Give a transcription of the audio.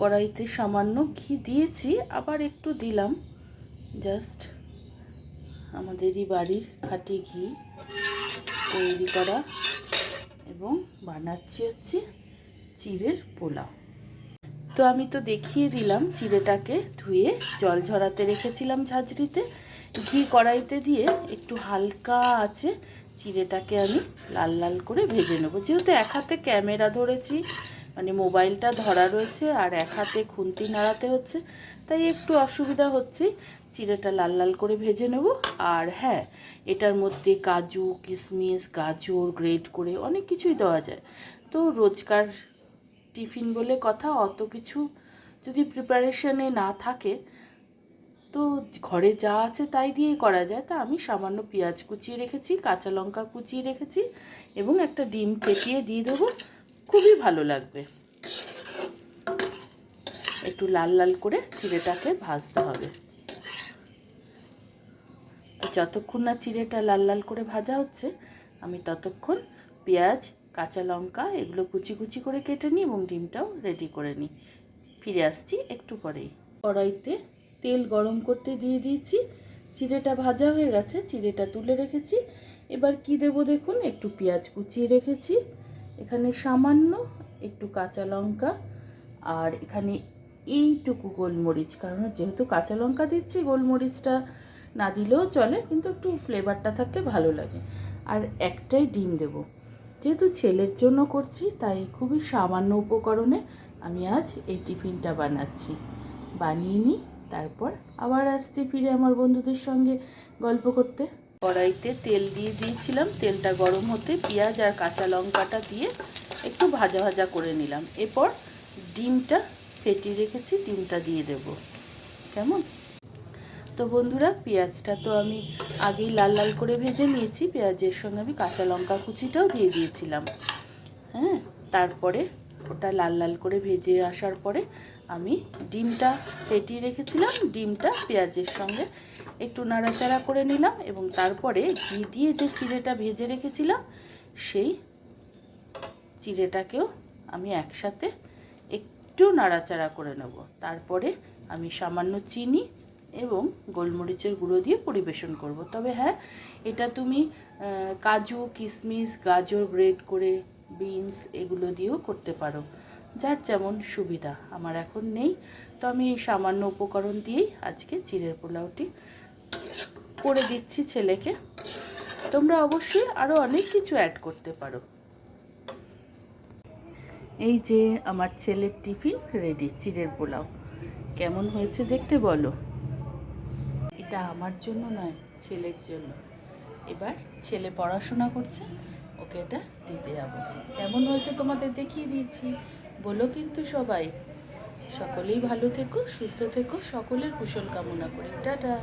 কড়াইতে সামান্য ঘি দিয়েছি, আবার একটু দিলাম। জাস্ট আমাদেরই বাড়ির খাঁটি ঘি তৈরি করা এবং বানাচ্ছি হচ্ছে চিড়ের পোলাও। তো আমি তো দেখিয়ে দিলাম চিড়েটাকে ধুয়ে, জল ঝরাতে রেখেছিলাম ঝাঁঝরিতে। ঘি কড়াইতে দিয়ে একটু হালকা আছে, চিড়েটাকে আমি লাল লাল করে ভেজে নেব। যেহেতু এক হাতে ক্যামেরা ধরেছি মানে মোবাইলটা ধরা রয়েছে আর এক হাতে খুন্তি নাড়াতে হচ্ছে। তাই একটু অসুবিধা হচ্ছে। চিড়েটা লাল লাল করে ভেজে নেব। আর হ্যাঁ এটার মধ্যে কাজু কিশমিশ গাজর, গ্রেট করে অনেক কিছুই দেওয়া যায়। তো রোজকার টিফিন বলে কথা, অত কিছু যদি প্রিপারেশনে না থাকে, তো ঘরে যা আছে তাই দিয়েই করা যায়। তা আমি সামান্য পেঁয়াজ কুচিয়ে রেখেছি, কাঁচা লঙ্কা কুচিয়ে রেখেছি এবং একটা ডিম ফেটিয়ে দিয়ে দেবো। খুবই ভালো লাগবে। একটু লাল লাল করে চিড়েটাকে ভাজতে হবে। যতক্ষণ না চিড়েটা লাল লাল করে ভাজা হচ্ছে, আমি ততক্ষণ পেঁয়াজ, কাঁচা লঙ্কা এগুলো কুচি কুচি করে কেটে নিই এবং ডিমটাও রেডি করে নিই। ফিরে আসছি একটু পরেই। কড়াইতে তেল গরম করতে দিয়ে দিয়েছি। চিড়েটা ভাজা হয়ে গেছে, চিড়েটা তুলে রেখেছি। এবার কি দেব দেখুন, একটু পেঁয়াজ কুচিয়ে রেখেছি। এখানে সামান্য একটু কাঁচা লঙ্কা আর এখানে এইটুকু গোলমরিচ, কারণ যেহেতু কাঁচা লঙ্কা দিচ্ছি, গোলমরিচটা না দিলেও চলে, কিন্তু একটু ফ্লেভারটা থাকলে ভালো লাগে। আর একটাই ডিম দেব। যেহেতু ছেলের জন্য করছি, তাই খুবই সামান্য উপকরণে আমি আজ এই টিফিনটা বানাচ্ছি। বানিয়ে নিই, তারপর আবার আসছি ফিরে আমার বন্ধুদের সঙ্গে গল্প করতে। কড়াইতে তেল দিয়ে দিয়েছিলাম। তেলটা গরম হতে পেঁয়াজ আর কাঁচা লঙ্কাটা দিয়ে একটু ভাজা ভাজা করে নিলাম। এরপর ডিমটা ফেটিয়ে রেখেছি, ডিমটা দিয়ে দেব। কেমন? তো বন্ধুরা, পেঁয়াজটা তো আমি আগেই লাল লাল করে ভেজে নিয়েছি। পেঁয়াজের সঙ্গে আমি কাঁচা লঙ্কা কুচিটাও দিয়ে দিয়েছিলাম। হ্যাঁ তারপরে ওটা লাল লাল করে ভেজে আসার পরে আমি ডিমটা ফেটিয়ে রেখেছিলাম। ডিমটা পেঁয়াজের সঙ্গে একটু নাড়াচাড়া করে নিলাম এবং তারপরে ঘি দিয়ে যে চিড়েটা ভেজে রেখেছিলাম, সেই চিড়েটাকেও আমি একসাথে একটু নাড়াচাড়া করে নেব। তারপরে আমি সামান্য চিনি এবং গোলমরিচের গুঁড়ো দিয়ে পরিবেশন করব। তবে হ্যাঁ এটা তুমি কাজু কিশমিশ গাজর গ্রেড করে, বিনস এগুলো দিয়েও করতে পারো। যার যেমন সুবিধা, আমার এখন নেই। তো আমি এই সামান্য উপকরণ দিয়েই আজকে চিড়ের পোলাওটি করে দিচ্ছি ছেলেকে। তোমরা অবশ্যই আরও অনেক কিছু অ্যাড করতে পারো। এই যে আমার ছেলের টিফিন রেডি চিড়ের পোলাও। কেমন হয়েছে দেখতে বলো। এটা আমার জন্য নয়, ছেলের জন্য। এবার ছেলে পড়াশোনা করছে, ওকে এটা দিতে যাব। কেমন হয়েছে তোমাদের দেখিয়ে দিয়েছি। বলো কিন্তু সবাই। সকলেই ভালো থেকো, সুস্থ থেকো, সকলের কুশল কামনা করি। টাটা।